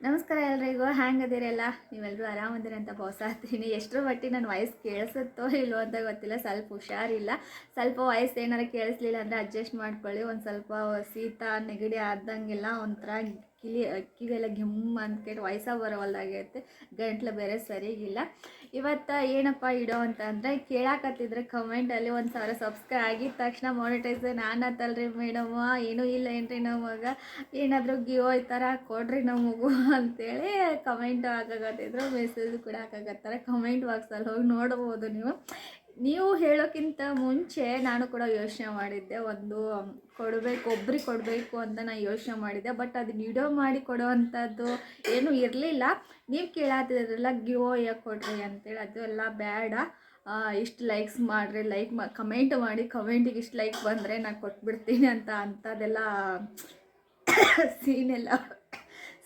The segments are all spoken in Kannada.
ನಮಸ್ಕಾರ ಎಲ್ರಿಗೂ ಹ್ಯಾಂಗ್ ಅದಿರಲ್ಲ ನೀವೆಲ್ಲರೂ ಆರಾಮದಿರಿ ಅಂತ ಭಾವಿಸ್ತೀನಿ ಎಷ್ಟರ ಮಟ್ಟಿಗೆ ನನ್ನ ವಾಯ್ಸ್ ಕೇಳಿಸುತ್ತೋ ಇಲ್ಲೋ ಅಂತ ಗೊತ್ತಿಲ್ಲ. ಸ್ವಲ್ಪ ಹುಷಾರಿಲ್ಲ. ಸ್ವಲ್ಪ ವಾಯ್ಸ್ ಏನಾರು ಕೇಳಿಸ್ಲಿಲ್ಲ ಅಂದರೆ ಅಡ್ಜಸ್ಟ್ ಮಾಡ್ಕೊಳ್ಳಿ. ಒಂದು ಸ್ವಲ್ಪ ಶೀತ ನೆಗಡಿ ಆದಂಗೆಲ್ಲ ಒಂಥರ ಕಿಲಿ, ಕಿವಿಯೆಲ್ಲ ಗಿಮ್ ಅಂದ್ಕೊಂಡು ವಯಸ್ಸ ಬರೋವಲ್ದಾಗೈತೆ ಗಂಟ್ಲು ಬೇರೆ ಸರಿಗಿಲ್ಲ. ಇವತ್ತು ಏನಪ್ಪ ಇಡೋ ಅಂತಂದರೆ ಕೇಳಾಕತ್ತಿದ್ರೆ ಕಮೆಂಟಲ್ಲಿ ಒಂದು ಸಾವಿರ ಸಬ್ಸ್ಕ್ರೈಬ್ ಆಗಿದ ತಕ್ಷಣ ಮಾನಿಟೈಸ್ ನಾನು ಆತಲ್ರಿ ಮೇಡಮ್ಮ ಏನೂ ಇಲ್ಲ ಏನ್ರಿ ನಮಗ ಏನಾದರೂ ಗಿವೋ ಈ ಥರ ಕೊಡ್ರಿ ನಮಗೂ ಅಂತೇಳಿ ಕಮೆಂಟ್ ಹಾಕಾಗತ್ತಿದ್ರು ಮೆಸೇಜ್ ಕೂಡ ಹಾಕಾಗತ್ತಾರೆ ಕಮೆಂಟ್ ಬಾಕ್ಸಲ್ಲಿ ಹೋಗಿ ನೋಡ್ಬೋದು ನೀವು. ನೀವು ಹೇಳೋಕ್ಕಿಂತ ಮುಂಚೆ ನಾನು ಕೂಡ ಯೋಚನೆ ಮಾಡಿದ್ದೆ, ಒಂದು ಕೊಡಬೇಕು, ಒಬ್ರಿಗೆ ಕೊಡಬೇಕು ಅಂತ ನಾನು ಯೋಚನೆ ಮಾಡಿದ್ದೆ, ಬಟ್ ಅದು ವಿಡಿಯೋ ಮಾಡಿ ಕೊಡೋವಂಥದ್ದು ಏನೂ ಇರಲಿಲ್ಲ. ನೀವು ಕೇಳತ್ತಿದ್ರಲ್ಲ ಗಿವ್ ಯಾಕೆ ಕೊಡ್ರಿ ಅಂತೇಳಿ, ಅದು ಎಲ್ಲ ಬೇಡ. ಇಷ್ಟು ಲೈಕ್ಸ್ ಮಾಡಿರಿ ಲೈಕ್ ಮಾ ಕಮೆಂಟ್ ಮಾಡಿ ಕಮೆಂಟಿಗೆ ಇಷ್ಟು ಲೈಕ್ ಬಂದರೆ ನಾನು ಕೊಟ್ಬಿಡ್ತೀನಿ ಅಂತ ಅಂಥದ್ದೆಲ್ಲ ಸೀನೆಲ್ಲ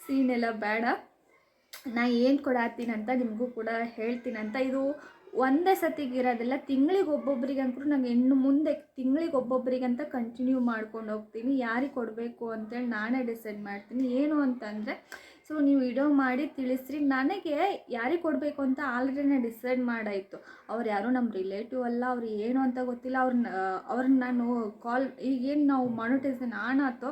ಸೀನೆಲ್ಲ ಬೇಡ. ನಾ ಏನು ಕೊಡತ್ತೀನಿ ಅಂತ ನಿಮಗೂ ಕೂಡ ಹೇಳ್ತೀನಂತ ಇದು ಒಂದೇ ಸತಿಗೆ ಇರೋದಿಲ್ಲ ತಿಂಗಳಿಗೆ ಒಬ್ಬೊಬ್ಬರಿಗೆ ಅಂತೂ ನಾನು ಹೆಣ್ಣು ಮುಂದೆ ತಿಂಗಳಿಗೆ ಅಂತ ಕಂಟಿನ್ಯೂ ಮಾಡ್ಕೊಂಡು ಹೋಗ್ತೀನಿ. ಯಾರಿಗೆ ಕೊಡಬೇಕು ಅಂತೇಳಿ ನಾನೇ ಡಿಸೈಡ್ ಮಾಡ್ತೀನಿ. ಏನು ಅಂತಂದರೆ ಸೊ ನೀವು ವಿಡಿಯೋ ಮಾಡಿ ತಿಳಿಸ್ರಿ. ನನಗೆ ಯಾರಿಗೆ ಕೊಡಬೇಕು ಅಂತ ಆಲ್ರೆಡಿನೇ ಡಿಸೈಡ್ ಮಾಡಾಯಿತು. ಅವ್ರು ಯಾರು ನಮ್ಮ ರಿಲೇಟಿವ್ ಅಲ್ಲ, ಅವ್ರು ಏನು ಅಂತ ಗೊತ್ತಿಲ್ಲ. ಅವ್ರನ್ನ ಅವ್ರನ್ನ ನಾನು ಕಾಲ್ ಈಗೇನು ನಾವು ಮಾನಿಟೈಸೇಷನ್ ಆನ್ ಆತೋ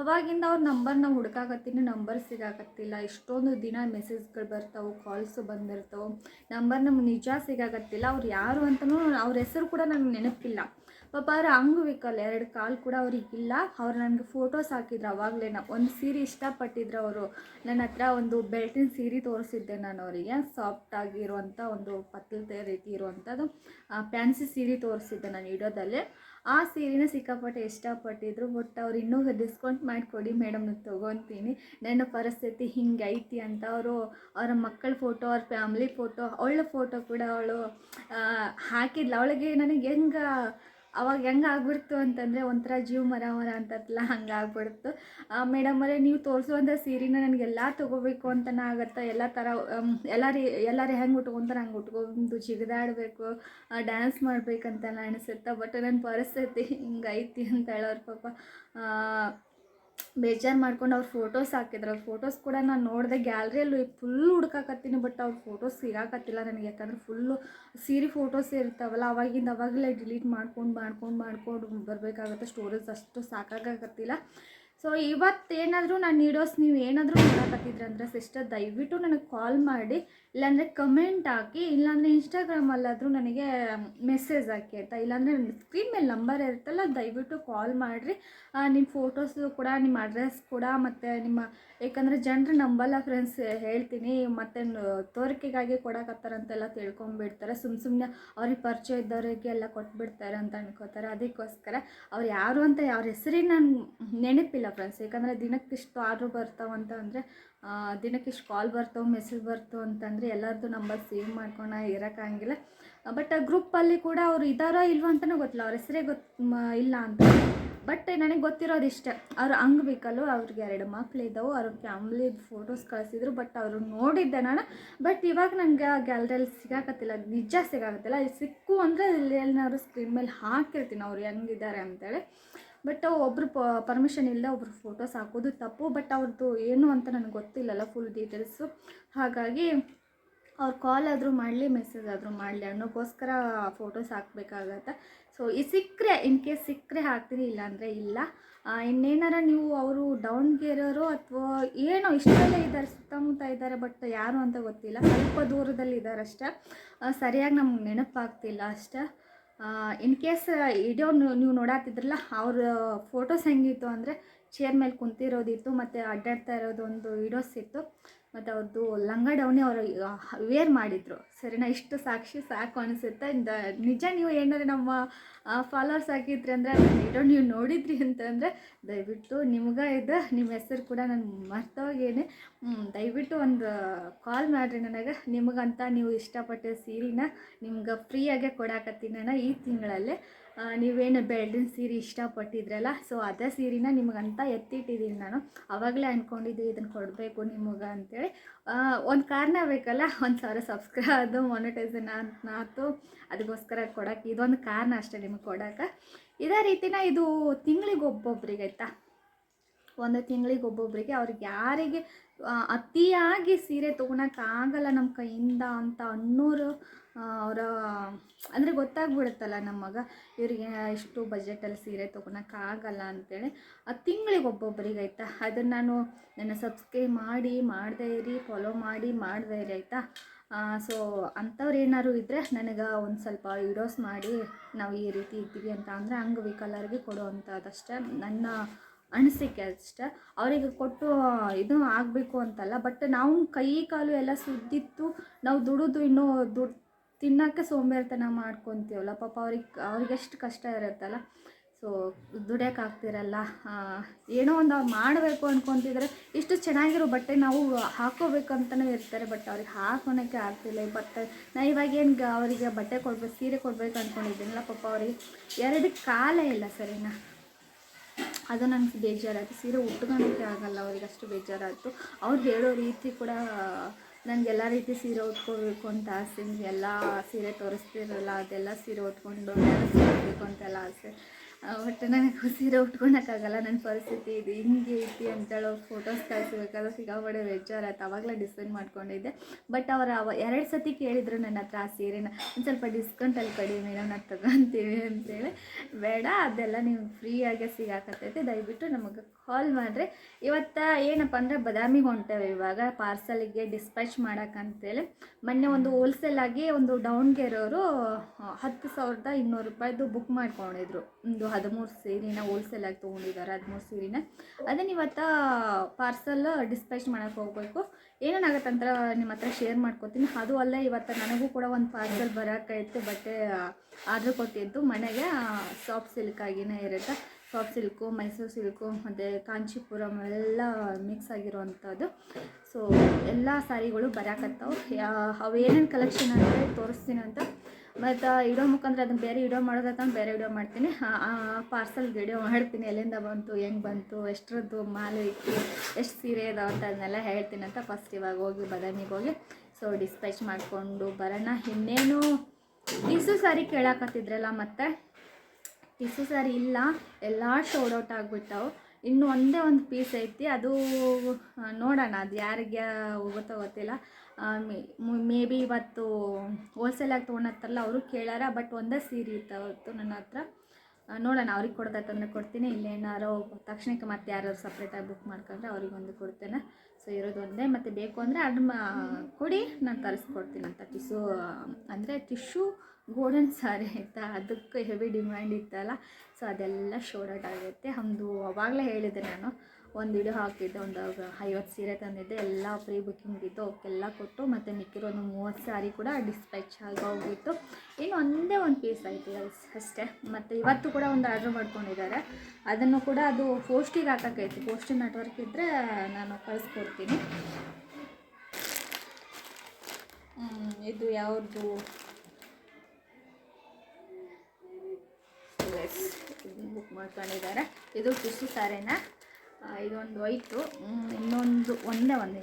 ಅವಾಗಿಂದ ಅವ್ರ ನಂಬರ್ನ ಹುಡುಕಾಕತ್ತೀನಿ ನಂಬರ್ ಸಿಗಾಕತ್ತಿಲ್ಲ. ಇಷ್ಟೊಂದು ದಿನ ಮೆಸೇಜ್ಗಳು ಬರ್ತಾವೆ ಕಾಲ್ಸು ಬಂದಿರ್ತಾವೆ. ನಂಬರ್ ನಮ್ಗೆ ನಿಜ ಸಿಗಾಕತ್ತಿಲ್ಲ. ಅವ್ರು ಯಾರು ಅಂತಲೂ ಅವ್ರ ಹೆಸರು ಕೂಡ ನನಗೆ ನೆನಪಿಲ್ಲ. ಪಾಪ ಅವ್ರ ಅಂಗವಿಕಲ್ ಎರಡು ಕಾಲು ಕೂಡ ಅವ್ರಿಗಿಲ್ಲ ಅವ್ರು ನನಗೆ ಫೋಟೋಸ್ ಹಾಕಿದ್ರು ಅವಾಗಲೇ ಒಂದು ಸೀರೆ ಇಷ್ಟಪಟ್ಟಿದ್ರು ಅವರು. ನನ್ನ ಹತ್ರ ಒಂದು ಬೆಲ್ಟಿನ ಸೀರೆ ತೋರಿಸಿದ್ದೆ ನಾನು ಅವರಿಗೆ. ಸಾಫ್ಟ್ ಆಗಿರುವಂಥ ಒಂದು ಪತ್ಲತೆ ರೀತಿ ಇರುವಂಥದ್ದು ಫ್ಯಾನ್ಸಿ ಸೀರೆ ತೋರಿಸಿದ್ದೆ ನಾನು ವಿಡಿಯೋದಲ್ಲಿ ಆ ಸೀರೆನ ಸಿಕ್ಕಾಪಟ್ಟೆ ಇಷ್ಟಪಟ್ಟಿದ್ರು ಬಟ್ ಅವ್ರು ಇನ್ನೂ ಡಿಸ್ಕೌಂಟ್ ಮಾಡಿಕೊಡಿ ಮೇಡಮ್ ತೊಗೊತೀನಿ. ನನ್ನ ಪರಿಸ್ಥಿತಿ ಹಿಂಗೆ ಐತಿ ಅಂತ ಅವರು ಅವರ ಮಕ್ಕಳ ಫೋಟೋ ಅವ್ರ ಫ್ಯಾಮ್ಲಿ ಫೋಟೋ ಅವಳ ಫೋಟೋ ಕೂಡ ಅವಳು ಹಾಕಿದ್ಲು. ಅವಳಿಗೆ ನನಗೆ ಹೆಂಗೆ ಅವಾಗ ಹೆಂಗೆ ಆಗ್ಬಿಡ್ತು ಅಂತಂದರೆ ಒಂಥರ ಜೀವ ಮರ ಮರ ಅಂತಲ್ಲ ಹಂಗೆ ಆಗ್ಬಿಡ್ತು. ಅವರೇ, ನೀವು ತೋರಿಸುವಂಥ ಸೀರೆನ ನನಗೆಲ್ಲ ತೊಗೋಬೇಕು ಅಂತನೇ ಆಗುತ್ತೆ. ಎಲ್ಲ ಥರ ಎಲ್ಲರೂ ಎಲ್ಲರೂ ಹೆಂಗೆ ಉಟ್ಕೊತಾರೆ ಹಂಗೆ ಉಟ್ಕೊಂಡು ಜಿಗಿದಾಡಬೇಕು. ಡ್ಯಾನ್ಸ್ ಮಾಡ್ಬೇಕಂತೆಲ್ಲ ಅನಿಸುತ್ತೆ. ಬಟ್ ನನ್ನ ಪರಿಸ್ಥಿತಿ ಹಿಂಗೈತಿ ಅಂತ ಹೇಳೋರು ಪಾಪ. ಬೇಜಾರು ಮಾಡ್ಕೊಂಡು ಅವ್ರ ಫೋಟೋಸ್ ಹಾಕಿದ್ರು. ಅವ್ರ ಫೋಟೋಸ್ ಕೂಡ ನಾನು ನೋಡಿದೆ ಗ್ಯಾಲ್ರಿಯಲ್ಲಿ ಫುಲ್ ಹುಡ್ಕಾಕತ್ತೀನಿ ಬಟ್ ಅವ್ರ ಫೋಟೋಸ್ ಸಿಗಾಕತ್ತಿಲ್ಲ ನನಗೆ. ಯಾಕಂದ್ರೆ ಫುಲ್ಲು ಸೀರೆ ಫೋಟೋಸ್ ಇರ್ತಾವಲ್ಲ, ಅವಾಗಿಂದ ಅವಾಗಲೇ ಡಿಲೀಟ್ ಮಾಡ್ಕೊಂಡು ಮಾಡ್ಕೊಂಡು ಮಾಡ್ಕೊಂಡು ಬರಬೇಕಾಗತ್ತೆ. ಸ್ಟೋರೇಜ್ ಅಷ್ಟು ಸಾಕಾಗತ್ತಿಲ್ಲ ಸೊ ಇವತ್ತೇನಾದರೂ ನಾನು ನೀಡೋಸ್ ನೀವು ಏನಾದರೂ ನೋಡಕತ್ತಿದ್ರೆ ಅಂದರೆ ಸಿಸ್ಟರ್ ದಯವಿಟ್ಟು ನನಗೆ ಕಾಲ್ ಮಾಡಿ, ಇಲ್ಲಾಂದರೆ ಕಮೆಂಟ್ ಹಾಕಿ, ಇಲ್ಲಾಂದರೆ ಇನ್ಸ್ಟಾಗ್ರಾಮಲ್ಲಾದರೂ ನನಗೆ ಮೆಸೇಜ್ ಹಾಕಿ ಆಯಿತಾ? ಇಲ್ಲಾಂದರೆ ಸ್ಕ್ರೀನ್ ಮೇಲೆ ನಂಬರ್ ಇರುತ್ತಲ್ಲ, ದಯವಿಟ್ಟು ಕಾಲ್ ಮಾಡಿರಿ. ನಿಮ್ಮ ಫೋಟೋಸು ಕೂಡ ನಿಮ್ಮ ಅಡ್ರೆಸ್ ಕೂಡ, ಮತ್ತು ನಿಮ್ಮ ಯಾಕಂದರೆ ಜನರು ನಂಬಲ್ಲ ಫ್ರೆಂಡ್ಸ್ ಹೇಳ್ತೀನಿ ಮತ್ತು ತೋರಿಕೆಗಾಗಿ ಕೊಡಕತ್ತಾರಂತೆಲ್ಲ ತಿಳ್ಕೊಂಬಿಡ್ತಾರೆ. ಸುಮ್ಮ ಸುಮ್ಮನೆ ಅವ್ರಿಗೆ ಪರಿಚಯ ಇದ್ದವರಿಗೆ ಎಲ್ಲ ಕೊಟ್ಬಿಡ್ತಾರೆ ಅಂತ ಅನ್ಕೋತಾರೆ. ಅದಕ್ಕೋಸ್ಕರ ಅವ್ರು ಯಾರು ಅಂತ ಅವ್ರ ಹೆಸರಿಗೆ ನಾನು ನೆನಪಿಲ್ಲ ಫ್ರೆಂಡ್ಸ್ ಯಾಕಂದರೆ ದಿನಕ್ಕಿಷ್ಟು ಆರ್ಡ್ರ್ ಬರ್ತಾವಂತ ಅಂದರೆ ದಿನಕ್ಕಿಷ್ಟು ಕಾಲ್ ಬರ್ತಾವೆ ಮೆಸೇಜ್ ಬರ್ತಾವೆ ಅಂತಂದರೆ ಎಲ್ಲರದ್ದು ನಂಬರ್ ಸೇವ್ ಮಾಡ್ಕೊಂಡು ಇರೋಕ್ಕಾಗಿಲ್ಲ ಬಟ್ ಗ್ರೂಪಲ್ಲಿ ಕೂಡ ಅವ್ರು ಇದ್ದಾರೋ ಇಲ್ವೋ ಅಂತಲೂ ಗೊತ್ತಿಲ್ಲ. ಅವ್ರ ಹೆಸರೇ ಗೊತ್ತು ಇಲ್ಲ ಅಂತ. ಬಟ್ ನನಗೆ ಗೊತ್ತಿರೋದು ಇಷ್ಟೇ. ಅವ್ರು ಬೇಕಲ್ಲ ಅವ್ರಿಗೆ ಎರಡು ಮಕ್ಳು ಇದ್ದವು ಅವ್ರ ಫ್ಯಾಮ್ಲಿ ಫೋಟೋಸ್ ಕಳಿಸಿದ್ರು ಬಟ್ ಅವರು ನೋಡಿದ್ದೆ ನಾನು. ಬಟ್ ಇವಾಗ ನನಗೆ ಆ ಗ್ಯಾಲರಿಯಲ್ಲಿ ಸಿಗಾಕತ್ತಿಲ್ಲ, ನಿಜ ಸಿಗಾಕತ್ತಿಲ್ಲ. ಇಲ್ಲಿ ಸಿಕ್ಕು ಅಂದರೆ ಇಲ್ಲಿ ಏನಾದ್ರು ಸ್ಕ್ರೀನ್ ಮೇಲೆ ಹಾಕಿರ್ತೀನಿ, ಅವ್ರು ಹೆಂಗಿದ್ದಾರೆ ಅಂತೇಳಿ. ಬಟ್ ಒಬ್ಬರು ಪರ್ಮಿಷನ್ ಇಲ್ಲದೆ ಒಬ್ರು ಫೋಟೋಸ್ ಹಾಕೋದು ತಪ್ಪು. ಬಟ್ ಅವ್ರದ್ದು ಏನು ಅಂತ ನನಗೆ ಗೊತ್ತಿಲ್ಲಲ್ಲ ಫುಲ್ ಡೀಟೇಲ್ಸು ಹಾಗಾಗಿ ಅವ್ರು ಕಾಲ್ ಆದರೂ ಮಾಡಲಿ ಮೆಸೇಜ್ ಆದರೂ ಮಾಡಲಿ ಅನ್ನೋಕ್ಕೋಸ್ಕರ ಫೋಟೋಸ್ ಹಾಕಬೇಕಾಗತ್ತೆ. ಸೊ ಈ ಸಿಕ್ಕರೆ ಇನ್ ಕೇಸ್ ಸಿಕ್ಕರೆ ಹಾಕ್ತೀನಿ, ಇಲ್ಲಾಂದರೆ ಇಲ್ಲ. ಇನ್ನೇನಾರ ನೀವು ಅವರು ಡೌನ್ ಡೌನ್ಗೇರೋರು ಅಥವಾ ಏನೋ ಇಷ್ಟರಲ್ಲೇ ಇದ್ದಾರೆ, ಸುತ್ತಮುತ್ತ ಇದ್ದಾರೆ ಬಟ್ ಯಾರು ಅಂತ ಗೊತ್ತಿಲ್ಲ. ಸ್ವಲ್ಪ ದೂರದಲ್ಲಿ ಇದ್ದಾರೆ ಅಷ್ಟೇ. ಸರಿಯಾಗಿ ನಮ್ಗೆ ನೆನಪಾಗ್ತಿಲ್ಲ ಅಷ್ಟೇ. ಇನ್ ಕೇಸ್ ವಿಡಿಯೋ ನೀವು ನೋಡಾತಿದ್ರಲ್ಲ, ಅವ್ರ ಫೋಟೋಸ್ ಹೆಂಗಿತ್ತು ಅಂದರೆ ಚೇರ್ ಮೇಲೆ ಕುಂತಿರೋದಿತ್ತು ಮತ್ತು ಅಡ್ಡಾಡ್ತಾ ಇರೋದು ಒಂದು ವಿಡೋಸ್ ಇತ್ತು. ಮತ್ತು ಅವ್ರದ್ದು ಲಂಗ ಡೌನಿ ಅವರು ವೇರ್ ಮಾಡಿದರು. ಸರಿನಾ? ಇಷ್ಟು ಸಾಕ್ಷಿ ಸಾಕು ಅನಿಸುತ್ತೆ. ನಿಜ ನೀವು ಏನಾದ್ರು ನಮ್ಮ ಫಾಲೋವರ್ಸ್ ಆಗಿದ್ರಿ ಅಂದರೆ ಇಡೋ ನೀವು ನೋಡಿದ್ರಿ ಅಂತಂದರೆ ದಯವಿಟ್ಟು ನಿಮ್ಗೆ ಇದು ನಿಮ್ಮ ಹೆಸರು ಕೂಡ ನಾನು ಮರ್ತೋಗೇನೆ. ದಯವಿಟ್ಟು ಒಂದು ಕಾಲ್ ಮಾಡಿರಿ ನನಗೆ. ನಿಮಗಂತ ನೀವು ಇಷ್ಟಪಟ್ಟ ಸೀರೆನ ನಿಮ್ಗೆ ಫ್ರೀಯಾಗೆ ಕೊಡಾಕತ್ತೀನಿ ನಾನು ಈ ತಿಂಗಳಲ್ಲಿ. ನೀವೇನು ಬೆಳ್ಳಿನ ಸೀರೆ ಇಷ್ಟಪಟ್ಟಿದ್ರಲ್ಲ ಸೊ ಅದೇ ಸೀರೆನ ನಿಮಗಂತ ಎತ್ತಿಟ್ಟಿದ್ದೀನಿ ನಾನು. ಆವಾಗಲೇ ಅಂದ್ಕೊಂಡಿದ್ದೆ ಇದನ್ನು ಕೊಡಬೇಕು ನಿಮಗೆ ಅಂತೇಳಿ. ಒಂದು ಕಾರಣ ಬೇಕಲ್ಲ, ಒಂದು ಸಾವಿರ ಸಬ್ಸ್ಕ್ರೈಬ್ ಅದು ಅಂತ ಆಯ್ತು ಅದಕ್ಕೋಸ್ಕರ ಕೊಡೋಕ್ಕೆ ಇದೊಂದು ಕಾರಣ ಅಷ್ಟೇ ನಿಮಗೆ ಕೊಡೋಕೆ. ಇದೇ ರೀತಿನ ಇದು ತಿಂಗಳಿಗೆ ಒಬ್ಬೊಬ್ರಿಗೆ ಆಯಿತಾ? ಒಂದು ತಿಂಗಳಿಗೆ ಒಬ್ಬೊಬ್ಬರಿಗೆ ಅವ್ರಿಗೆ ಯಾರಿಗೆ ಅತಿಯಾಗಿ ಸೀರೆ ತೊಗೊಳಕ್ಕಾಗಲ್ಲ ನಮ್ಮ ಕೈಯಿಂದ ಅಂತ ಅನ್ನೋರು ಅವರ, ಅಂದರೆ ಗೊತ್ತಾಗ್ಬಿಡುತ್ತಲ್ಲ ನಮ್ಮ ಮಗ, ಇವರಿಗೆ ಇಷ್ಟು ಬಜೆಟಲ್ಲಿ ಸೀರೆ ತೊಗೊಳಕ್ಕಾಗಲ್ಲ ಅಂತೇಳಿ. ಆ ತಿಂಗಳಿಗೆ ಒಬ್ಬೊಬ್ಬರಿಗೆ ಆಯಿತಾ? ಅದನ್ನು ನಾನು ನನ್ನ ಸಬ್ಸ್ಕ್ರೈಬ್ ಮಾಡಿ, ಮಾಡದೇ ಇರಿ ಫಾಲೋ ಮಾಡಿ, ಮಾಡದೇ ಇರಿ ಆಯಿತಾ? ಸೊ ಅಂಥವ್ರು ಏನಾದ್ರು ಇದ್ದರೆ ನನಗೆ ಒಂದು ಸ್ವಲ್ಪ ವಿಡಿಯೋಸ್ ಮಾಡಿ, ನಾವು ಈ ರೀತಿ ಇದ್ದೀವಿ ಅಂತ ಅಂದರೆ ಅಂಗವಿಕಲರಿಗೆ ಕೊಡುವಂಥದ್ದಷ್ಟೇ ನನ್ನ ಅನಿಸಿಕೆ ಅಷ್ಟೆ. ಅವರಿಗೆ ಕೊಟ್ಟು ಇದು ಆಗಬೇಕು ಅಂತಲ್ಲ ಬಟ್ ನಾವು ಕೈ ಕಾಲು ಎಲ್ಲ ಸುದ್ದಿತ್ತು, ನಾವು ದುಡಿದು ಇನ್ನೂ ದುಡ್ಡು ತಿನ್ನೋಕ್ಕೆ ಸೋಂಬೇರಿತನ ಮಾಡ್ಕೊತೀವಲ್ಲ, ಪಾಪ ಅವ್ರಿಗೆ ಅವ್ರಿಗೆ ಎಷ್ಟು ಕಷ್ಟ ಇರುತ್ತಲ್ಲ. ಸೊ ದುಡಿಯೋಕ್ಕಾಗ್ತಿರಲ್ಲ ಏನೋ ಒಂದು ಅವ್ರು ಮಾಡಬೇಕು ಅಂದ್ಕೊತಿದ್ರೆ ಇಷ್ಟು ಚೆನ್ನಾಗಿರೋ ಬಟ್ಟೆ ನಾವು ಹಾಕೋಬೇಕು ಅಂತಲೇ ಇರ್ತಾರೆ ಬಟ್ ಅವ್ರಿಗೆ ಹಾಕೋಣಕ್ಕೆ ಆಗ್ತಿಲ್ಲ. ಈ ಬಟ್ಟೆ ನಾ ಇವಾಗ ಏನು ಅವರಿಗೆ ಬಟ್ಟೆ ಕೊಡ್ಬೇಕು, ಸೀರೆ ಕೊಡ್ಬೇಕು ಅಂದ್ಕೊಂಡಿದ್ದೀನಲ್ಲ ಪಾಪ ಅವ್ರಿಗೆ ಎರಡು ಕಾಲೇ ಇಲ್ಲ ಸರಿನಾ. ಅದು ನನಗೆ ಬೇಜಾರಾಯಿತು. ಸೀರೆ ಉಟ್ಕೊಳಕ್ಕೆ ಆಗಲ್ಲ, ಅವ್ರಿಗೆ ಅಷ್ಟು ಬೇಜಾರಾಯಿತು. ಅವ್ರು ಹೇಳೋ ರೀತಿ ಕೂಡ ನನಗೆ ಎಲ್ಲ ರೀತಿ ಸೀರೆ ಉಟ್ಕೋಬೇಕು ಅಂತ ಆಸೆ. ಎಲ್ಲ ಸೀರೆ ತೋರಿಸ್ತಿರಲ್ಲ, ಅದೆಲ್ಲ ಸೀರೆ ಉಟ್ಕೊಂಡು ಸೀರೆ ಮಾಡಬೇಕು ಅಂತೆಲ್ಲ ಆಸೆ. ಬಟ್ ನನಗೆ ಸೀರೆ ಉಟ್ಕೊಳಕ್ಕಾಗಲ್ಲ ನನ್ನ ಪರಿಸ್ಥಿತಿ ಇದು ಹಿಂಗೆ ಐತಿ ಅಂತೇಳಿ ಅವ್ರು ಫೋಟೋಸ್ ಕಳಿಸ್ಬೇಕಾದ್ರೆ ಸಿಕ್ಕಾಪಟ್ಟೆ ಬೇಜಾರಾಯ್ತು ಆವಾಗಲೇ ಡಿಸೈನ್ ಮಾಡ್ಕೊಂಡಿದ್ದೆ. ಬಟ್ ಅವರು ಅವ ಎರಡು ಸತಿ ಕೇಳಿದರು ನನ್ನ ಹತ್ರ, ಆ ಸೀರೆನ ಒಂದು ಸ್ವಲ್ಪ ಡಿಸ್ಕೌಂಟಲ್ಲಿ ಕಡಿಮೆ ಮೇಡಮ್, ನಾನು ತಗೊತೀವಿ ಅಂತೇಳಿ. ಬೇಡ, ಅದೆಲ್ಲ ನೀವು ಫ್ರೀಯಾಗೆ ಸಿಗಾಕತ್ತೈತೆ, ದಯವಿಟ್ಟು ನಮಗೆ ಕಾಲ್ ಮಾಡಿರಿ. ಇವತ್ತು ಏನಪ್ಪ ಅಂದರೆ ಬದಾಮಿಗೆ ಹೊಂಟೇವೆ, ಇವಾಗ ಪಾರ್ಸಲಿಗೆ ಡಿಸ್ಪ್ಯಾಚ್ ಮಾಡೋಕ್ಕಂತೇಳಿ ಮೊನ್ನೆ ಒಂದು ಹೋಲ್ಸೇಲ್ ಆಗಿ ಒಂದು ಡೌನ್ಗೆರೋರು ಹತ್ತು ಸಾವಿರದ ಇನ್ನೂರು ರೂಪಾಯಿದು ಬುಕ್ ಮಾಡ್ಕೊಂಡಿದ್ರು, ಒಂದು ಹದಿಮೂರು ಸೀರೆನ ಹೋಲ್ಸೇಲ್ ಆಗಿ ತೊಗೊಂಡಿದ್ದಾರೆ ಹದಿಮೂರು ಸೀರೆನ. ಅದನ್ನು ಇವತ್ತು ಪಾರ್ಸಲ್ ಡಿಸ್ಪ್ಯಾಚ್ ಮಾಡೋಕ್ಕೆ ಹೋಗಬೇಕು. ಏನೇನಾಗತ್ತೆ ಅಂತ ನಿಮ್ಮ ಹತ್ರ ಶೇರ್ ಮಾಡ್ಕೊತೀನಿ. ಅದು ಅಲ್ಲೇ ಇವತ್ತು ನನಗೂ ಕೂಡ ಒಂದು ಪಾರ್ಸಲ್ ಬರೋಕ್ಕೈತೆ ಬಟ್ಟೆ ಆರ್ಡ್ರ್ ಕೊಟ್ಟಿದ್ದು. ಮನೆಗೆ ಸಾಫ್ಟ್ ಸಿಲ್ಕ್ ಆಗಿನೇ ಇರುತ್ತೆ. ಸಾಫ್ಟ್ ಸಿಲ್ಕು ಮೈಸೂರು ಸಿಲ್ಕು ಮತ್ತು ಕಾಂಚೀಪುರಂ ಎಲ್ಲ ಮಿಕ್ಸ್ ಆಗಿರುವಂಥದ್ದು. ಸೊ ಎಲ್ಲ ಸ್ಯಾರಿಗಳು ಬರಾಕತ್ತಾವ. ಅವು ಏನೇನು ಕಲೆಕ್ಷನ್ ಅಂದರೆ ತೋರಿಸ್ತೀನಿ ಅಂತ. ಮತ್ತು ಇಡೋ ಮುಖಾಂತರ ಅದನ್ನು ಬೇರೆ ವಿಡಿಯೋ ಮಾಡೋದಂತ ಬೇರೆ ವಿಡಿಯೋ ಮಾಡ್ತೀನಿ. ಪಾರ್ಸಲ್ ವಿಡಿಯೋ ಮಾಡ್ತೀನಿ. ಎಲ್ಲಿಂದ ಬಂತು, ಹೆಂಗೆ ಬಂತು, ಎಷ್ಟರದ್ದು ಮಾಲು ಇತ್ತು ಎಷ್ಟು ಸೀರೆ ಇದಾವೆ ಅಂತ ಅದನ್ನೆಲ್ಲ ಹೇಳ್ತೀನಿ ಅಂತ ಫಸ್ಟ್ ಇವಾಗ ಹೋಗಿ ಬದಾಮಿಗೆ ಹೋಗಿ. ಸೊ ಡಿಸ್ಪ್ಯಾಚ್ ಮಾಡಿಕೊಂಡು ಬರೋಣ. ಇನ್ನೇನು ಟಿಸು ಸಾರಿ ಕೇಳಾಕತ್ತಿದ್ರಲ್ಲ ಮತ್ತೆ? ಟಿಸು ಸಾರಿ ಇಲ್ಲ. ಎಲ್ಲ ಶೋಡ್ ಔಟ್ ಆಗಿಬಿಟ್ಟವು. ಇನ್ನು ಒಂದೇ ಒಂದು ಪೀಸ್ ಐತಿ. ಅದು ನೋಡೋಣ. ಅದು ಯಾರಿಗೆ ಹೋಗುತ್ತೋ ಗೊತ್ತಿಲ್ಲ. ಮೇ ಬಿ ಇವತ್ತು ಹೋಲ್ಸೇಲಾಗಿ ತೊಗೊಂಡತ್ತಲ್ಲ ಅವರು ಕೇಳಾರ ಬಟ್ ಒಂದೇ ಸೀರೆ ಇತ್ತು ಅವತ್ತು ನನ್ನ ಹತ್ರ. ನೋಡೋಣ, ಅವ್ರಿಗೆ ಕೊಡ್ತೈತಂದ್ರೆ ಕೊಡ್ತೀನಿ. ಇಲ್ಲೇನಾರೋ ತಕ್ಷಣಕ್ಕೆ ಮತ್ತೆ ಯಾರು ಸಪ್ರೇಟಾಗಿ ಬುಕ್ ಮಾಡ್ಕೊಂಡ್ರೆ ಅವ್ರಿಗೊಂದು ಕೊಡ್ತೇನೆ. ಸೊ ಇರೋದು ಒಂದೇ. ಮತ್ತು ಬೇಕು ಅಂದರೆ ಅದನ್ನ ಕೊಡಿ, ನಾನು ತರಿಸ್ಕೊಡ್ತೀನಿ ಅಂತ. ಟಿಶ್ಯೂ ಅಂದರೆ ಟಿಶ್ಯೂ ಗೋಲ್ಡನ್ ಸಾರಿ ಆಯಿತಾ? ಅದಕ್ಕೆ ಹೆವಿ ಡಿಮ್ಯಾಂಡ್ ಇತ್ತಲ್ಲ. ಸೊ ಅದೆಲ್ಲ ಶೋರ್ಟ್ ಔಟ್ ಆಗುತ್ತೆ. ನಮ್ಮದು ಅವಾಗಲೇ ಹೇಳಿದ್ದೆ ನಾನು. ಒಂದು ವಿಡಿಯೋ ಹಾಕಿದ್ದೆ, ಒಂದು ಐವತ್ತು ಸೀರೆ ತಂದಿದ್ದೆ. ಎಲ್ಲ ಪ್ರೀ ಬುಕ್ಕಿಂಗ್ ಇತ್ತು. ಅವಕ್ಕೆಲ್ಲ ಕೊಟ್ಟು, ಮತ್ತು ಮಿಕ್ಕಿರೋ ಒಂದು ಮೂವತ್ತು ಸಾರಿ ಕೂಡ ಡಿಸ್ಪ್ಯಾಚ್ ಆಗೋಗಿತ್ತು ಇನ್ನು ಒಂದೇ ಒಂದು ಪೀಸ್ ಆಯಿತು ಅಷ್ಟೇ. ಮತ್ತು ಇವತ್ತು ಕೂಡ ಒಂದು ಆರ್ಡ್ರ್ ಮಾಡ್ಕೊಂಡಿದ್ದಾರೆ. ಅದನ್ನು ಕೂಡ ಅದು ಪೋಸ್ಟಿಗೆ ಹಾಕೋಕ್ಕೈತಿ ಪೋಸ್ಟಿ ನೆಟ್ವರ್ಕ್ ಇದ್ದರೆ ನಾನು ಕಳಿಸ್ಕೊಡ್ತೀನಿ. ಇದು ಯಾವ್ದು? ಎಸ್ ಬುಕ್ ಮಾಡ್ಕೊಂಡಿದ್ದಾರೆ. ಇದು ತುಸು ಸಾರೇನ ಇದೊಂದು ಹೋಯ್ತು. ಇನ್ನೊಂದು ಒಂದೇ ಒಂದೇ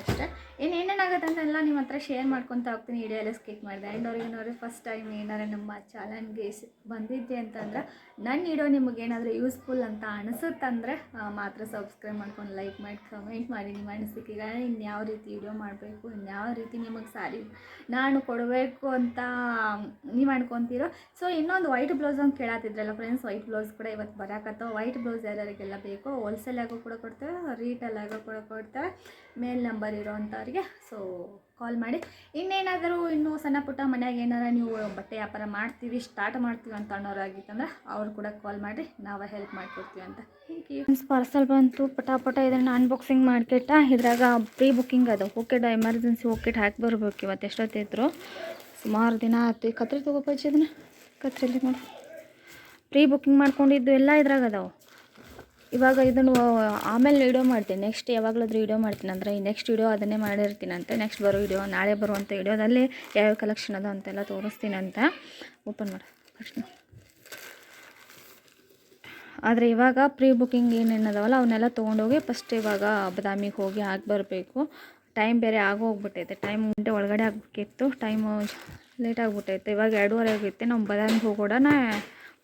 ಅಷ್ಟೇ. ಏನು ಏನೇನಾಗುತ್ತೆ ಅಂತೆಲ್ಲ ನಿಮ್ಮ ಹತ್ರ ಶೇರ್ ಮಾಡ್ಕೊತಾ ಹೋಗ್ತೀನಿ. ವಿಡಿಯೋ ಎಲ್ಲ ಸ್ಕಿಪ್ ಮಾಡಿದೆ. ಆ್ಯಂಡ್ ಅವ್ರಿಗೆ ಏನಾದ್ರು ಫಸ್ಟ್ ಟೈಮ್ ಏನಾರು ನಮ್ಮ ಚಾನಲ್ಗೆ ಬಂದಿದ್ದೆ ಅಂತಂದ್ರೆ ನನ್ನ ವಿಡಿಯೋ ನಿಮಗೆ ಏನಾದರೂ ಯೂಸ್ಫುಲ್ ಅಂತ ಅನಿಸುತ್ತಂದರೆ ಮಾತ್ರ ಸಬ್ಸ್ಕ್ರೈಬ್ ಮಾಡ್ಕೊಂಡು ಲೈಕ್ ಮಾಡಿ ಕಮೆಂಟ್ ಮಾಡಿ. ನಿಮ್ಮ ಅನಿಸಿಕೆಗಳನ್ನ ಇನ್ಯಾವ ರೀತಿ ವಿಡಿಯೋ ಮಾಡಬೇಕು ಇನ್ಯಾವ ರೀತಿ ನಿಮಗೆ ಸಾರಿ ನಾನು ಕೊಡಬೇಕು ಅಂತ ನೀವು ಅನ್ಕೊತೀರೋ. ಸೊ ಇನ್ನೊಂದು ವೈಟ್ ಬ್ಲೌಸ್ ಅಂತ ಕೇಳತ್ತಿದ್ರಲ್ಲ ಫ್ರೆಂಡ್ಸ್ ವೈಟ್ ಬ್ಲೌಸ್ ಕೂಡ ಇವತ್ತು ಬರೋಕತ್ತೋ ವೈಟ್ ಬ್ಲೌಸ್ ಯಾರ್ಯಾರಿಗೆಲ್ಲ ಬೇಕೋ ಹೋಲ್ಸೇಲ್ ಆಗೋ ಕೂಡ ಕೊಡ್ತೇವೆ ರೀಟೇಲಾಗೂ ಕೂಡ ಕೊಡ್ತೇವೆ. ಮೇಲ್ ನಂಬರ್ ಇರೋವಂಥವ್ರಿಗೆ ಸೊ ಕಾಲ್ ಮಾಡಿ. ಇನ್ನೇನಾದರೂ ಇನ್ನೂ ಸಣ್ಣ ಪುಟ್ಟ ಮನೆಯಾಗ ಏನಾರ ನೀವು ಬಟ್ಟೆ ವ್ಯಾಪಾರ ಮಾಡ್ತೀವಿ ಸ್ಟಾರ್ಟ್ ಮಾಡ್ತೀವಿ ಅಂತ ಅನ್ನೋರಾಗಿತ್ತಂದ್ರೆ ಅವ್ರು ಕೂಡ ಕಾಲ್ ಮಾಡಿ ನಾವೇ ಹೆಲ್ಪ್ ಮಾಡಿಕೊಡ್ತೀವಿ ಅಂತ. ಥ್ಯಾಂಕ್ ಯು ಪಾರ್ಸಲ್ ಬಂತು, ಪಟಾಪಟ ಇದನ್ನು ಅನ್ಬಾಕ್ಸಿಂಗ್ ಮಾಡ್ಕಿಟ್ಟ, ಇದ್ರಾಗ ಪ್ರೀ ಬುಕ್ಕಿಂಗ್ ಅದು ಓಕೆಟ್ ಎಮರ್ಜೆನ್ಸಿ ಓಕೆಟ್ ಹಾಕಿ ಬರ್ಬೇಕು ಇವತ್ತು ಎಷ್ಟೊತ್ತಿದ್ರು ಸುಮಾರು ದಿನ ಆಯ್ತು, ಈ ಕತ್ರಿ ತೊಗೋಪಚ್ಚಿ ಇದನ್ನ. ಕತ್ರಿಲಿ ನೋಡಿ. ಪ್ರೀ ಬುಕ್ಕಿಂಗ್ ಮಾಡ್ಕೊಂಡಿದ್ದು ಎಲ್ಲ ಇದ್ರಾಗ ಅದಾವೆ. ಇವಾಗ ಇದನ್ನು ಆಮೇಲೆ ವಿಡಿಯೋ ಮಾಡ್ತೀನಿ. ನೆಕ್ಸ್ಟ್ ಯಾವಾಗಲಾದ್ರೂ ವಿಡಿಯೋ ಮಾಡ್ತೀನಿ ಅಂದರೆ ಈ ನೆಕ್ಸ್ಟ್ ವಿಡಿಯೋ ಅದನ್ನೇ ಮಾಡಿರ್ತೀನಿ ಅಂತ ನೆಕ್ಸ್ಟ್ ಬರೋ ವಿಡಿಯೋ ನಾಳೆ ಬರುವಂಥ ವಿಡಿಯೋದಲ್ಲಿ ಯಾವ್ಯಾವ ಕಲೆಕ್ಷನ್ ಅದ ಅಂತೆಲ್ಲ ತೋರಿಸ್ತೀನಿ ಅಂತ ಓಪನ್ ಮಾಡಿ. ಫಸ್ಟ್ ಆದರೆ ಇವಾಗ ಪ್ರೀ ಬುಕ್ಕಿಂಗ್ ಏನೇನು ಅದಾವಲ್ಲ, ಅವನ್ನೆಲ್ಲ ತೊಗೊಂಡೋಗಿ ಫಸ್ಟ್ ಇವಾಗ ಬದಾಮಿಗೆ ಹೋಗಿ ಹಾಕಿ ಬರಬೇಕು. ಟೈಮ್ ಬೇರೆ ಆಗೋಗ್ಬಿಟ್ಟೈತೆ. ಟೈಮ್ ಗಂಟೆ ಒಳಗಡೆ ಆಗಬೇಕಿತ್ತು. ಟೈಮು ಲೇಟ್ ಆಗಿಬಿಟ್ಟೈತೆ. ಇವಾಗ ಎರಡೂವರೆ ಆಗೈತೆ ನಾವು ಬದಾಮಿಗೆ ಹೋಗೋಣ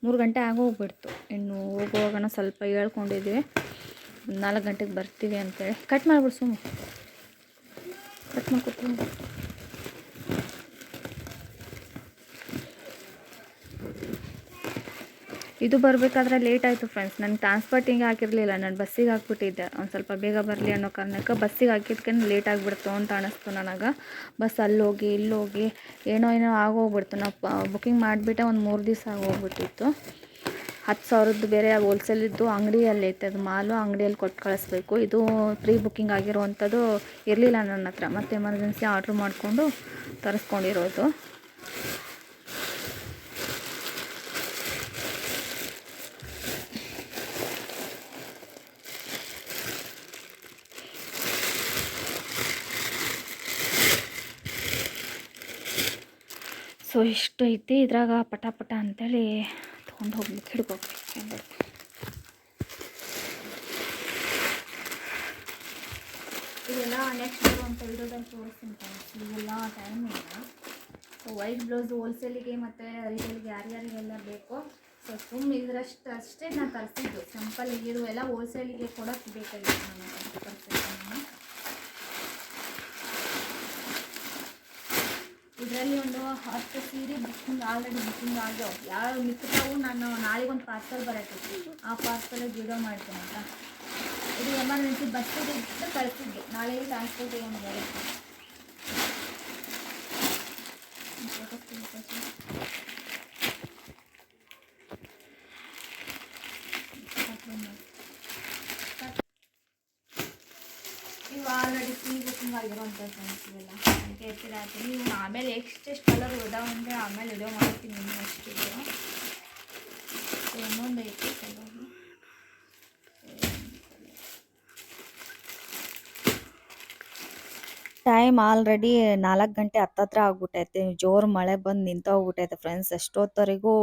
ಮೂರು ಗಂಟೆ ಆಗೋಗ್ಬಿಡ್ತು ಇನ್ನು ಹೋಗುವಾಗ ಸ್ವಲ್ಪ ಹೇಳ್ಕೊಂಡಿದ್ವಿ. ನಾಲ್ಕು ಗಂಟೆಗೆ ಬರ್ತೀವಿ ಅಂತೇಳಿ. ಕಟ್ ಮಾಡಿಬಿಡು ಸುಮ್ಮ ಕಟ್ ಮಾಡ್ಕೊತೀನಿ ಇದು ಬರಬೇಕಾದ್ರೆ ಲೇಟ್ ಆಯಿತು ಫ್ರೆಂಡ್ಸ್ ನನಗೆ ಟ್ರಾನ್ಸ್ಪೋರ್ಟಿಂಗ್ ಹಾಕಿರಲಿಲ್ಲ. ನಾನು ಬಸ್ಸಿಗೆ ಹಾಕ್ಬಿಟ್ಟಿದ್ದೆ. ಒಂದು ಸ್ವಲ್ಪ ಬೇಗ ಬರಲಿ ಅನ್ನೋ ಕಾರಣಕ್ಕೆ ಬಸ್ಸಿಗೆ ಹಾಕಿದ್ಕೆ ಲೇಟ್ ಆಗಿಬಿಡ್ತು ಅಂತ ಅನಿಸ್ತು ನನಗೆ. ಬಸ್ ಅಲ್ಲೋಗಿ, ಇಲ್ಲೋಗಿ ಏನೋ ಏನೋ ಆಗೋಗ್ಬಿಡ್ತು. ನಾವು ಬುಕ್ಕಿಂಗ್ ಮಾಡಿಬಿಟ್ಟೆ ಒಂದು ಮೂರು ದಿವಸ ಆಗೋಗ್ಬಿಟ್ಟಿತ್ತು. ಹತ್ತು ಸಾವಿರದ್ದು ಬೇರೆ ಹೋಲ್ಸೇಲಿದ್ದು ಅಂಗಡಿಯಲ್ಲಿ ಐತೆ ಅದು ಮಾಲು ಅಂಗಡಿಯಲ್ಲಿ ಕೊಟ್ಟು ಕಳಿಸ್ಬೇಕು. ಇದು ಪ್ರೀ ಬುಕ್ಕಿಂಗ್ ಆಗಿರೋವಂಥದ್ದು ಇರಲಿಲ್ಲ ನನ್ನ ಹತ್ರ. ಮತ್ತು ಎಮರ್ಜೆನ್ಸಿ ಆರ್ಡ್ರ್ ಮಾಡಿಕೊಂಡು ತರಿಸ್ಕೊಂಡಿರೋದು. ಸೊ ಇಷ್ಟು ಐತಿ ಇದ್ರಾಗ ಪಟ ಪಟ ಅಂತೇಳಿ ತೊಗೊಂಡು ಹೋಗ್ಬೇಕು, ಹಿಡ್ಕೋಬೇಕು ಇದೆಲ್ಲ ನೆಕ್ಸ್ಟ್ ಬರುವಂಥ ವಿಡಿಯೋದಲ್ಲಿ ತೋರಿಸ್ತೀನಿ ಇವೆಲ್ಲ ಟೈಮ್ ಇಲ್ಲ. ಸೊ ವೈಟ್ ಬ್ಲೌಸ್ ಹೋಲ್ಸೇಲಿಗೆ ಮತ್ತು ರಿಟೇಲ್ಗೆ ಯಾರ್ಯಾರಿಗೆಲ್ಲ ಬೇಕೋ ಸೊ ಸುಮ್ಮನೆ ಇದರಷ್ಟು ಅಷ್ಟೇ ನಾನು ತರಿಸಿದ್ದು. ಸಿಂಪಲ್ ಇರುವೆಲ್ಲ ಹೋಲ್ಸೇಲಿಗೆ ಕೊಡೋಕ್ಕೆ ಬೇಕಾಗಿತ್ತು ನನಗೆ ಇದರಲ್ಲಿ ಒಂದು ಹತ್ತು ಸೀರೆ ಬುಕ್ಕಿಂಗ್ ಆಲ್ರೆಡಿ ಬುಕ್ಕಿಂಗ್ ಆಗ್ಯಾವ ಯಾವ ಮಿತ್ರವು ನಾನು ನಾಳೆಗೆ ಒಂದು ಪಾರ್ಸಲ್ ಬರತ್ತೈತಿ ಆ ಪಾರ್ಸಲ್ ವಿಡಿಯೋ ಮಾಡ್ತೀನಿ ಅಂತ ಇದು ಎಮರ್ಜೆನ್ಸಿ ಬಸ್ಸಿಗೆ ಕಳಿಸಿದ್ದೆ. ನಾಳೆ ಟ್ರಾನ್ಸ್ಪೋರ್ಟ್ ಏನು ಬರುತ್ತೆ ಇವು ಆಲ್ರೆಡಿ ಫ್ರೀ ಫ್ರೆಂಡ್ಸ್ ಇವೆಲ್ಲ ಅದಕ್ಕೆ ಎತ್ತಿರ ಹಾಕ್ತೀನಿ ಆಮೇಲೆ ಎಷ್ಟು ಎಷ್ಟು ಕಲರ್ ಇದಾವೆ ಅಂದರೆ ಆಮೇಲೆ ವಿಡಿಯೋ ಮಾಡ್ತೀನಿ ಇನ್ನೂ ಇನ್ನೊಂದು ಐತಿ ಕಲರ್ ಟೈಮ್ ಆಲ್ರೆಡಿ ನಾಲ್ಕು ಗಂಟೆ ಹತ್ತತ್ರ ಆಗ್ಬಿಟ್ಟೈತೆ ಜೋರು ಮಳೆ ಬಂದು ನಿಂತೋಗ್ಬಿಟ್ಟೈತೆ ಫ್ರೆಂಡ್ಸ್ ಎಷ್ಟೊತ್ತವರೆಗೂ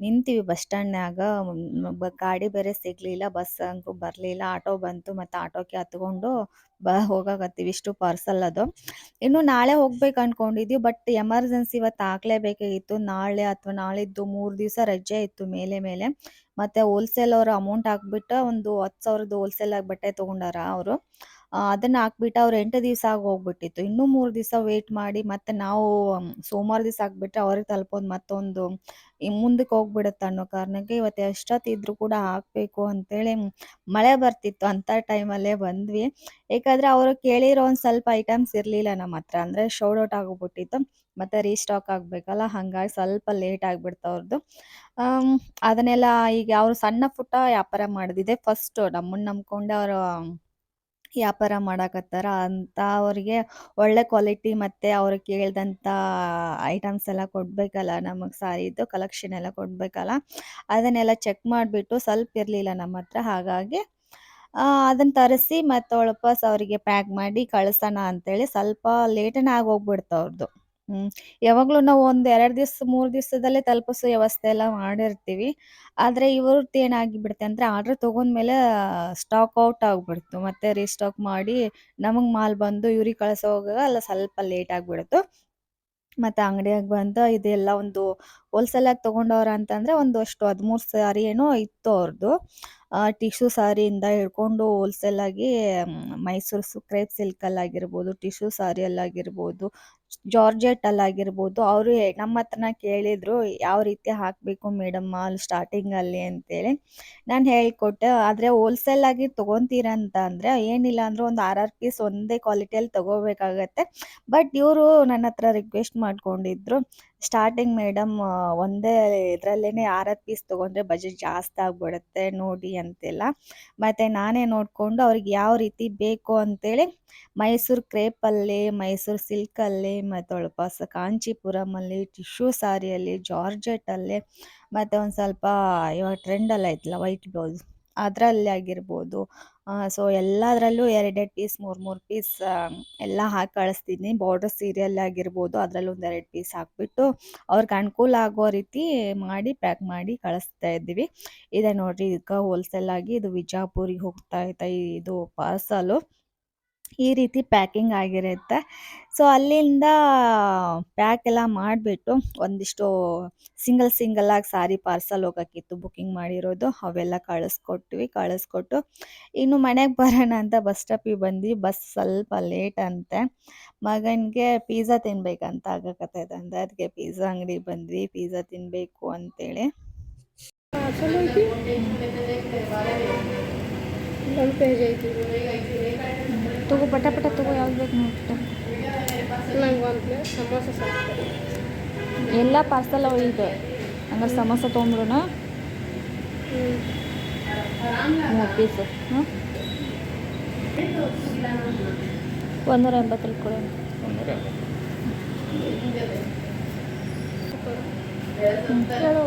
ನಿಂತೀವಿ ಬಸ್ ಸ್ಟ್ಯಾಂಡ್ನಾಗ ಗಾಡಿ ಬೇರೆ ಸಿಗ್ಲಿಲ್ಲ ಬಸ್ ಅಂತೂ ಬರಲಿಲ್ಲ ಆಟೋ ಬಂತು ಮತ್ತು ಆಟೋಕ್ಕೆ ಹತ್ಕೊಂಡು ಬ, ಹೋಗಾಕತ್ತೀವಿ. ಇಷ್ಟು ಪಾರ್ಸಲ್ ಅದು. ಇನ್ನು ನಾಳೆ ಹೋಗ್ಬೇಕು ಅನ್ಕೊಂಡಿದ್ವಿ ಬಟ್ ಎಮರ್ಜೆನ್ಸಿ ಇವತ್ತು ಹಾಕ್ಲೇಬೇಕಾಗಿತ್ತು ನಾಳೆ ಅಥವಾ ನಾಳಿದ್ದು ಮೂರು ದಿವಸ ರಜೆ ಇತ್ತು ಮೇಲೆ ಮೇಲೆ. ಮತ್ತು ಹೋಲ್ಸೇಲ್ ಅವರು ಅಮೌಂಟ್ ಹಾಕ್ಬಿಟ್ಟು ಒಂದು ಹತ್ತು ಸಾವಿರದ ಹೋಲ್ಸೇಲಾಗಿ ಬಟ್ಟೆ ತೊಗೊಂಡಾರ ಅವರು. ಅದನ್ನ ಹಾಕ್ಬಿಟ್ಟು ಅವ್ರು ಎಂಟು ದಿವಸ ಆಗಿ ಹೋಗ್ಬಿಟ್ಟಿತ್ತು. ಇನ್ನೂ ಮೂರು ದಿವಸ ವೇಟ್ ಮಾಡಿ ಮತ್ತೆ ನಾವು ಸೋಮವಾರ ದಿವಸ ಹಾಕ್ಬಿಟ್ರೆ ಅವ್ರಿಗೆ ತಲುಪೋದು ಮತ್ತೊಂದು ಮುಂದಕ್ಕೆ ಹೋಗ್ಬಿಡುತ್ತೆ ಅನ್ನೋ ಕಾರಣಕ್ಕೆ ಇವತ್ತು ಎಷ್ಟೊತ್ತಿದ್ರು ಕೂಡ ಹಾಕ್ಬೇಕು ಅಂತೇಳಿ ಮಳೆ ಬರ್ತಿತ್ತು ಅಂಥ ಟೈಮಲ್ಲೇ ಬಂದ್ವಿ. ಏಕೆಂದರೆ ಅವರು ಕೇಳಿರೋ ಒಂದು ಸ್ವಲ್ಪ ಐಟಮ್ಸ್ ಇರಲಿಲ್ಲ ನಮ್ಮ ಹತ್ರ. ಅಂದರೆ ಶೋರ್ಟ್ ಔಟ್ ಆಗೋಗ್ಬಿಟ್ಟಿತ್ತು ಮತ್ತೆ ರೀಸ್ಟಾಕ್ ಆಗಬೇಕಲ್ಲ, ಹಾಗಾಗಿ ಸ್ವಲ್ಪ ಲೇಟ್ ಆಗಿಬಿಡ್ತು ಅವ್ರದ್ದು ಅದನ್ನೆಲ್ಲ ಈಗ ಅವರು ಸಣ್ಣ ಪುಟ್ಟ ವ್ಯಾಪಾರ ಮಾಡಿದಿದೆ. ಫಸ್ಟ್ ನಮ್ಮನ್ನು ನಂಬ್ಕೊಂಡು ಅವರು ವ್ಯಾಪಾರ ಮಾಡಾಕತ್ತಾರ. ಅಂತ ಅವ್ರಿಗೆ ಒಳ್ಳೆ ಕ್ವಾಲಿಟಿ ಮತ್ತೆ ಅವ್ರು ಕೇಳ್ದಂತ ಐಟಮ್ಸ್ ಎಲ್ಲ ಕೊಡಬೇಕಲ್ಲ, ನಮಗೆ ಸಾರಿದು ಕಲೆಕ್ಷನ್ ಎಲ್ಲ ಕೊಡಬೇಕಲ್ಲ, ಅದನ್ನೆಲ್ಲ ಚೆಕ್ ಮಾಡಿಬಿಟ್ಟು ಸ್ವಲ್ಪ ಇರಲಿಲ್ಲ ನಮ್ಮ ಹತ್ರ. ಹಾಗಾಗಿ ಅದನ್ನು ತರಿಸಿ ಮತ್ತೆ ವಾಪಸ್ ಅವರಿಗೆ ಪ್ಯಾಕ್ ಮಾಡಿ ಕಳಿಸೋಣ ಅಂತೇಳಿ ಸ್ವಲ್ಪ ಲೇಟನೇ ಆಗೋಗ್ಬಿಡ್ತು ಅವ್ರದ್ದು ಹ್ಞೂ ಯಾವಾಗಲೂ ನಾವು ಒಂದ್ ಎರಡು ದಿವಸ, ಮೂರು ದಿವ್ಸದಲ್ಲೇ ತಲುಪಿಸೋ ವ್ಯವಸ್ಥೆ ಎಲ್ಲ ಮಾಡಿರ್ತೀವಿ ಆದ್ರೆ ಇವ್ರದ್ದು ಏನಾಗಿಬಿಡುತ್ತೆ ಆರ್ಡರ್ ತಗೊಂಡ್ಮೇಲೆ ಸ್ಟಾಕ್ ಔಟ್ ಆಗ್ಬಿಡ್ತು. ಮತ್ತೆ ರೀಸ್ಟಾಕ್ ಮಾಡಿ ನಮಗೆ ಮಾಲ್ ಬಂದು ಇವ್ರಿಗೆ ಕಳಿಸೋವಾಗ ಅಲ್ಲ ಸ್ವಲ್ಪ ಲೇಟ್ ಆಗ್ಬಿಡ್ತು. ಮತ್ತೆ ಅಂಗಡಿಯಾಗ ಬಂದ ಇದೆಲ್ಲ ಒಂದು ಹೋಲ್ಸೇಲ್ ಆಗಿ ತಗೊಂಡವ್ರ ಅಂತಂದ್ರೆ ಒಂದಷ್ಟು ಹದಿಮೂರು ಸಾರಿ ಏನೋ ಇತ್ತು ಅವ್ರದ್ದು ಟಿಶ್ಯೂ ಸಾರಿಯಿಂದ ಹಿಡ್ಕೊಂಡು ಹೋಲ್ಸೇಲ್ ಆಗಿ ಮೈಸೂರು ಕ್ರೇಪ್ ಸಿಲ್ಕಲ್ಲಾಗಿರ್ಬೋದು, ಟಿಶ್ಯೂ ಸಾರಿಯಲ್ಲಾಗಿರ್ಬೋದು ಆಗಿರ್ಬೋದು, ಅವರು ನಮ್ಮ ಹತ್ರನ ಕೇಳಿದ್ರು, ಯಾವ ರೀತಿ ಹಾಕಬೇಕು ಮೇಡಮ್ ಅಲ್ಲಿ ಸ್ಟಾರ್ಟಿಂಗಲ್ಲಿ ಅಂತೇಳಿ. ನಾನು ಹೇಳಿಕೊಟ್ಟೆ, ಆದರೆ ಹೋಲ್ಸೇಲಾಗಿ ತೊಗೊತೀರಂತ ಅಂದರೆ, ಏನಿಲ್ಲ ಅಂದ್ರೆ ಒಂದು ಆರ್ ಆರ್ ಪೀಸ್ ಒಂದೇ ಕ್ವಾಲಿಟಿಯಲ್ಲಿ ತಗೋಬೇಕಾಗತ್ತೆ. ಬಟ್ ಇವರು ನನ್ನ ಹತ್ರ ರಿಕ್ವೆಸ್ಟ್ ಮಾಡ್ಕೊಂಡಿದ್ರು ಸ್ಟಾರ್ಟಿಂಗ್ ಮೇಡಮ್ ಒಂದೇ ಇದರಲ್ಲೇ ಹತ್ತು ಪೀಸ್ ತೊಗೊಂಡ್ರೆ ಬಜೆಟ್ ಜಾಸ್ತಿ ಆಗಿಬಿಡುತ್ತೆ ನೋಡಿ ಅಂತೆಲ್ಲ. ಮತ್ತು ನಾನೇ ನೋಡಿಕೊಂಡು ಅವ್ರಿಗೆ ಯಾವ ರೀತಿ ಬೇಕು ಅಂತೇಳಿ ಮೈಸೂರು ಕ್ರೇಪಲ್ಲಿ, ಮೈಸೂರು ಸಿಲ್ಕಲ್ಲಿ, ಮತ್ತು ಒಳಪಾಸ ಕಾಂಚೀಪುರಮಲ್ಲಿ, ಟಿಶ್ಯೂ ಸಾರಿಯಲ್ಲಿ, ಜಾರ್ಜೆಟಲ್ಲಿ, ಮತ್ತು ಒಂದು ಸ್ವಲ್ಪ ಇವಾಗ ಟ್ರೆಂಡಲ್ಲ ಐತಲ್ಲ ವೈಟ್ ಬ್ಲೌಸ್ ಅದರಲ್ಲಿ ಆಗಿರ್ಬೋದು. ಸೊ ಎಲ್ಲದರಲ್ಲೂ ಎರಡೆರಡು ಪೀಸ್ ಮೂರು ಮೂರು ಪೀಸ್ ಎಲ್ಲ ಹಾಕಿ ಕಳಿಸ್ತೀನಿ. ಬಾರ್ಡರ್ ಸೀರಿಯಲ್ ಆಗಿರ್ಬೋದು, ಅದರಲ್ಲಿ ಒಂದು ಎರಡು ಪೀಸ್ ಹಾಕ್ಬಿಟ್ಟು ಅವ್ರಿಗೆ ಅನುಕೂಲ ಆಗೋ ರೀತಿ ಮಾಡಿ ಪ್ಯಾಕ್ ಮಾಡಿ ಕಳಿಸ್ತಾ ಇದ್ದೀವಿ. ಇದೆ ನೋಡಿರಿ ಇದಕ್ಕೆ ಹೋಲ್ಸೇಲ್ ಆಗಿ ಇದು ವಿಜಾಪುರಿಗೆ ಹೋಗ್ತಾ ಇದೆ ಇದು ಪಾರ್ಸಲು ಈ ರೀತಿ ಪ್ಯಾಕಿಂಗ್ ಆಗಿರುತ್ತೆ. ಸೊ ಅಲ್ಲಿಂದ ಪ್ಯಾಕ್ ಎಲ್ಲ ಮಾಡಿಬಿಟ್ಟು ಒಂದಿಷ್ಟು ಸಿಂಗಲ್ ಸಿಂಗಲಾಗಿ ಸಾರಿ ಪಾರ್ಸಲ್ ಹೋಗೋಕ್ಕಿತ್ತು ಬುಕ್ಕಿಂಗ್ ಮಾಡಿರೋದು. ಅವೆಲ್ಲ ಕಳಿಸ್ಕೊಟ್ವಿ. ಕಳಿಸ್ಕೊಟ್ಟು ಇನ್ನು ಮನೆಗೆ ಬರೋಣ ಅಂತ ಬಸ್ ಸ್ಟಾಪಿಗೆ ಬಂದ್ವಿ. ಬಸ್ ಸ್ವಲ್ಪ ಲೇಟ್ ಅಂತೆ. ಮಗನಿಗೆ ಪಿಜ್ಜಾ ತಿನ್ಬೇಕಂತ ಆಗಕತ್ತೈತೆ ಅಂತ ಅದಕ್ಕೆ ಪಿಜ್ಜಾ ಅಂಗಡಿಗೆ ಬಂದ್ವಿ. ಪಿಜ್ಜಾ ತಿನ್ನಬೇಕು ಅಂತೇಳಿ. ಐತಿ. ತಗೋ ಪಟ ಪಟ ತಗೋ ಯಾವ್ದು ಬೇಕು ನೋಡ್ಬಿಟ್ಟು ನಂಗೆ ಒಂದು ಪ್ಲೇಟ್ ಸಮೋಸ ಸಾಕು. ಎಲ್ಲ ಪಾರ್ಸಲ್ ಅವ ಈಗ ಹಂಗಾರೆ ಸಮೋಸ ತೊಗೊಂಬಿಡೋಣ ಮೂರು ಪೀಸ್ ಹ್ಞೂ ಒಂದೂರ ಎಂಬತ್ತಲ್ಲಿ ಕೊಡೋಣ ಹೇಳು.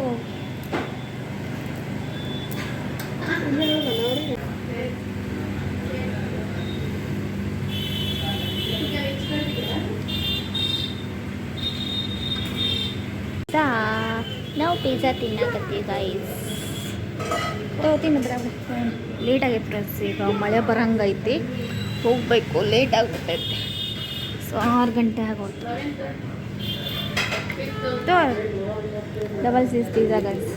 ನಾವು ಪಿಜ್ಜಾ ತಿನ್ನಕತ್ತೀವಿ ಗೈಸ್ ತಗೋತೀನಿ ಲೇಟ್ ಆಗೈತೆ ಫ್ರೆಂಡ್ಸ್ ಈಗ ಮಳೆ ಬರಂಗೈತಿ. ಹೋಗಬೇಕು ಲೇಟ್ ಆಗ್ಬಿಟ್ಟೈತಿ ಸೊ ಆರು ಗಂಟೆ ಆಗೋಯ್ತು. Double cheese pizza guys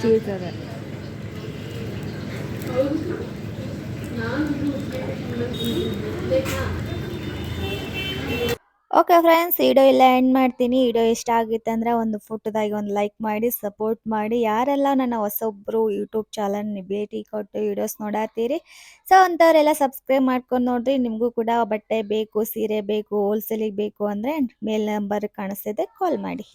cheese ಅದ ಓಕೆ ಫ್ರೆಂಡ್ಸ್ ವಿಡಿಯೋ ಇಲ್ಲ ಎಂಡ್ ಮಾಡ್ತೀನಿ. ವಿಡಿಯೋ ಇಷ್ಟ ಆಗಿತ್ತು ಅಂದ್ರೆ ಒಂದು ಫೋಟೋದಾಗಿ ಒಂದು ಲೈಕ್ ಮಾಡಿ ಸಪೋರ್ಟ್ ಮಾಡಿ. ಯಾರೆಲ್ಲ ನನ್ನ ಹೊಸೊಬ್ಬರು ಯೂಟ್ಯೂಬ್ ಚಾನಲ್ ಭೇಟಿ ಕೊಟ್ಟು ವಿಡಿಯೋಸ್ ನೋಡತ್ತೀರಿ ಸೊ ಅಂಥವ್ರೆಲ್ಲ ಸಬ್ಸ್ಕ್ರೈಬ್ ಮಾಡ್ಕೊಂಡು ನೋಡ್ರಿ. ನಿಮಗೂ ಕೂಡ ಬಟ್ಟೆ ಬೇಕು, ಸೀರೆ ಬೇಕು ಹೋಲ್ಸೇಲಿಗೆ ಬೇಕು ಅಂದರೆ ಮೇಲ್ ನಂಬರ್ ಕಾಣಿಸ್ತಿದೆ ಕಾಲ್ ಮಾಡಿ.